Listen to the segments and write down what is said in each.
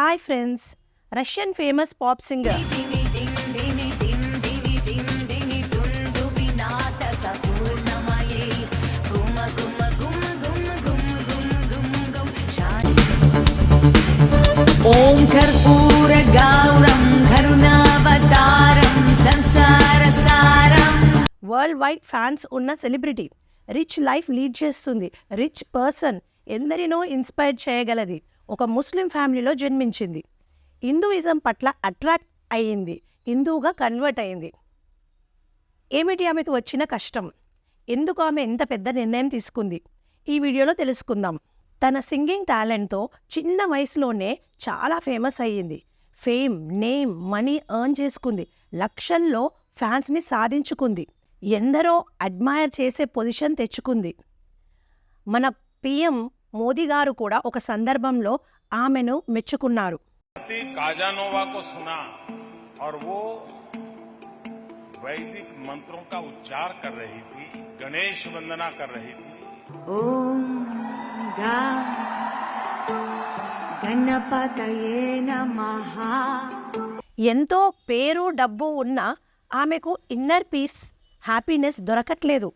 Hi friends Russian famous pop singer. ఓం కర్పూర గౌరం కరుణావతారం సంసార సారం వరల్డ్ వైడ్ ఫ్యాన్స్ ఉన్న సెలబ్రిటీ రిచ్ లైఫ్ లీడ్ చేస్తుంది. రిచ్ పర్సన్ ఎందరినో ఇన్స్పైర్ చేయగలది. ఒక ముస్లిం ఫ్యామిలీలో జన్మించింది. హిందూయిజం పట్ల అట్రాక్ట్ అయ్యింది. హిందువుగా కన్వర్ట్ అయింది ఏమిటి ఆమెకు వచ్చిన కష్టం? ఎందుకు ఆమె ఎంత పెద్ద నిర్ణయం తీసుకుంది? ఈ వీడియోలో తెలుసుకుందాం. తన సింగింగ్ టాలెంట్తో చిన్న వయసులోనే చాలా ఫేమస్ అయ్యింది. ఫేమ్ నేమ్ మనీ ఎర్న్ చేసుకుంది. లక్షల్లో ఫ్యాన్స్ని సాధించుకుంది. ఎందరో అడ్మైర్ చేసే పొజిషన్ తెచ్చుకుంది. మన పిఎం మోదీ గారు కూడా ఒక సందర్భంలో ఆమెను మెచ్చుకున్నారు भारती काजानोवा को सुना और वो वैदिक मंत्रों का उच्चार कर रही थी गणेश वंदना कर रही थी ॐ गा गणपतये नमः ఎంతో పేరు డబ్బు ఉన్న ఆమెకు ఇన్నర్ పీస్ హ్యాపీనెస్ దొరకట్లేదు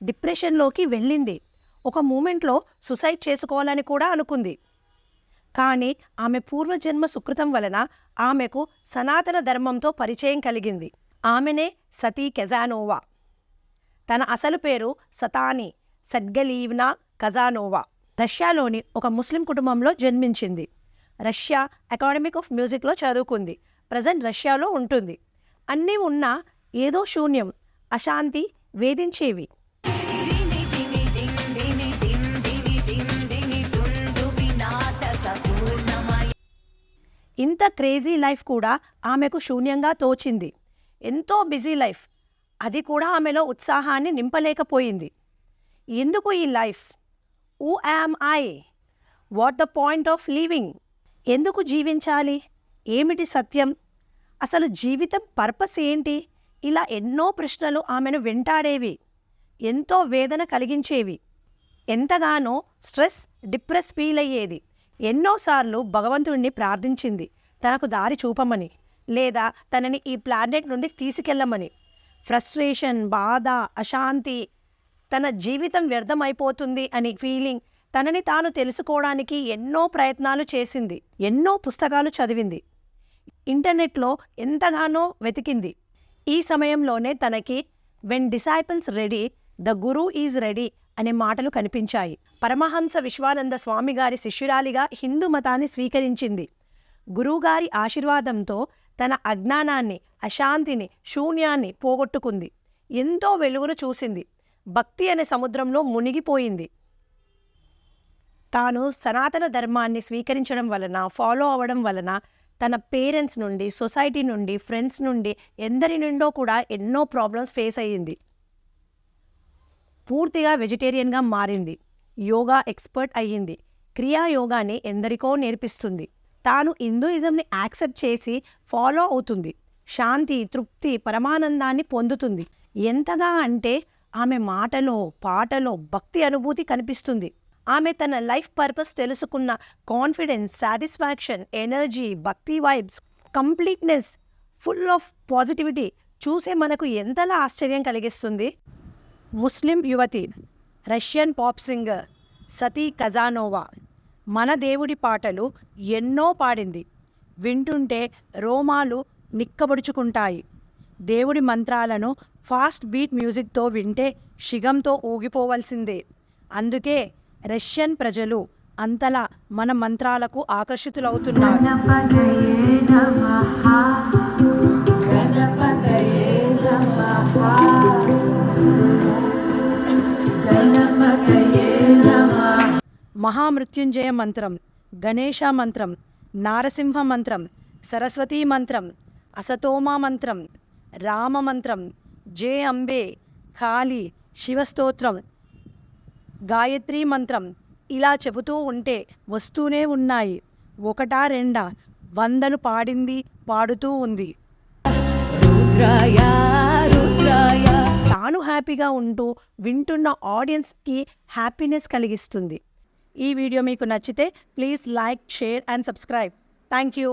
డిప్రెషన్లోకి వెళ్ళింది ఒక మూమెంట్లో సుసైడ్ చేసుకోవాలని కూడా అనుకుంది. కానీ ఆమె పూర్వజన్మ సుకృతం వలన ఆమెకు సనాతన ధర్మంతో పరిచయం కలిగింది. ఆమెనే సతీ కెజానోవా. తన అసలు పేరు సతాని సడ్గలీవ్నా కజానోవా. రష్యాలోని ఒక ముస్లిం కుటుంబంలో జన్మించింది. రష్యా అకాడమిక్ ఆఫ్ మ్యూజిక్లో చదువుకుంది. ప్రజెంట్ రష్యాలో ఉంటుంది. అన్నీ ఉన్నా ఏదో శూన్యం అశాంతి వేధించేవి. ఇంత క్రేజీ లైఫ్ కూడా ఆమెకు శూన్యంగా తోచింది. ఎంతో బిజీ లైఫ్. అది కూడా ఆమెలో ఉత్సాహాన్ని నింపలేకపోయింది. ఎందుకు ఈ life? Who am I what the point of living ఎందుకు జీవించాలి? ఏమిటి సత్యం? అసలు జీవితం పర్పస్ ఏంటి? ఇలా ఎన్నో ప్రశ్నలు ఆమెను వెంటాడేవి. ఎంతో వేదన కలిగించేవి. ఎంతగానో స్ట్రెస్ డిప్రెస్ ఫీల్ అయ్యేది. ఎన్నోసార్లు భగవంతుడిని ప్రార్థించింది. తనకు దారి చూపమని లేదా తనని ఈ ప్లానెట్ నుండి తీసుకెళ్ళమని. ఫ్రస్ట్రేషన్ బాధ అశాంతి తన జీవితం వ్యర్థమైపోతుంది అని ఫీలింగ్ తనని తాను తెలుసుకోవడానికి ఎన్నో ప్రయత్నాలు చేసింది. ఎన్నో పుస్తకాలు చదివింది. ఇంటర్నెట్లో ఎంతగానో వెతికింది. ఈ సమయంలోనే తనకి when disciples ready the guru is ready అనే మాటలు కనిపించాయి. పరమహంస విశ్వానంద స్వామి గారి శిష్యురాలిగా హిందూ మతాన్ని స్వీకరించింది. గురువుగారి ఆశీర్వాదంతో తన అజ్ఞానాన్ని అశాంతిని శూన్యాన్ని పోగొట్టుకుంది. ఎంతో వెలుగును చూసింది. భక్తి అనే సముద్రంలో మునిగిపోయింది. తాను సనాతన ధర్మాన్ని స్వీకరించడం వలన ఫాలో అవ్వడం వలన తన పేరెంట్స్ నుండి సొసైటీ నుండి ఫ్రెండ్స్ నుండి ఎందరి నుండో కూడా ఎన్నో ప్రాబ్లమ్స్ ఫేస్ అయ్యింది. పూర్తిగా వెజిటేరియన్గా మారింది. యోగా ఎక్స్పర్ట్ అయ్యింది. క్రియా యోగాని ఎందరికో నేర్పిస్తుంది. తాను హిందూయిజంని యాక్సెప్ట్ చేసి ఫాలో అవుతుంది. శాంతి తృప్తి పరమానందాన్ని పొందుతుంది. ఎంతగా అంటే ఆమె మాటలో పాటలో భక్తి అనుభూతి కనిపిస్తుంది. ఆమె తన లైఫ్ పర్పస్ తెలుసుకున్న కాన్ఫిడెన్స్ సాటిస్ఫాక్షన్ ఎనర్జీ భక్తి vibes completeness full of positivity చూసే మనకు ఎంతలా ఆశ్చర్యం కలిగిస్తుంది? ముస్లిం యువతి Russian pop singer Sati Kazanova. మన దేవుడి పాటలు ఎన్నో పాడింది. వింటుంటే రోమాలు నిక్కబొడుచుకుంటాయి. దేవుడి మంత్రాలను ఫాస్ట్ బీట్ మ్యూజిక్తో వింటే షిగంతో ఊగిపోవలసిందే. అందుకే రష్యన్ ప్రజలు అంతలా మన మంత్రాలకు ఆకర్షితులవుతున్నారు. మహామృత్యుంజయ మంత్రం గణేష మంత్రం నారసింహ మంత్రం సరస్వతీ మంత్రం అసతోమా మంత్రం రామ మంత్రం జే అంబే ఖాళీ శివస్తోత్రం గాయత్రీ మంత్రం ఇలా చెబుతూ ఉంటే వస్తూనే ఉన్నాయి. ఒకటా రెండా? వందలు పాడింది పాడుతూ ఉంది. తాను హ్యాపీగా ఉంటూ వింటున్న ఆడియన్స్కి హ్యాపీనెస్ కలిగిస్తుంది. ఈ వీడియో మీకు నచ్చితే please like share and subscribe. Thank you.